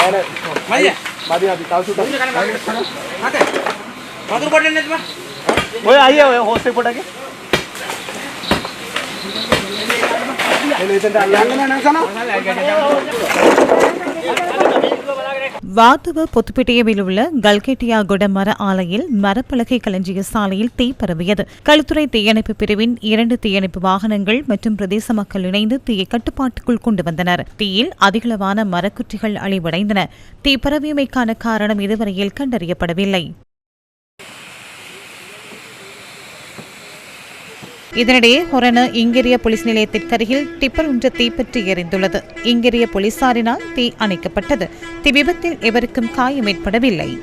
मारी आदि कासू का आते मधुर बोटल ने तुम्हें ओए आइए ओए होस्ट पे पड़ा के ले ले इधर डाल लांगना ना सना வாத்துவ பொத்துப்பேட்டையில் உள்ள கல்கெட்டியாகுட மர ஆலையில் மரப்பலகை களஞ்சிய சாலையில் தீ பரவியது. களுத்துறை தீயணைப்பு பிரிவின் இரண்டு தீயணைப்பு வாகனங்கள் மற்றும் பிரதேச மக்கள் இணைந்து தீயை கட்டுப்பாட்டுக்குள் கொண்டு வந்தனர். தீயில் அதிகளவான மரக்குற்றிகள் அழிவடைந்தன. தீ பரவியமைக்கான காரணம் இதுவரையில் கண்டறியப்படவில்லை. இதனிடையே ஹொரண இங்கிரிய போலீஸ் நிலையத்திற்கருகில் டிப்பர் ஒன்று தீப்பற்றி எரிந்துள்ளது இங்கிரிய போலீசாரினால் தீ அணைக்கப்பட்டது. தீ விபத்தில் எவருக்கும் காயம் ஏற்படவில்லை.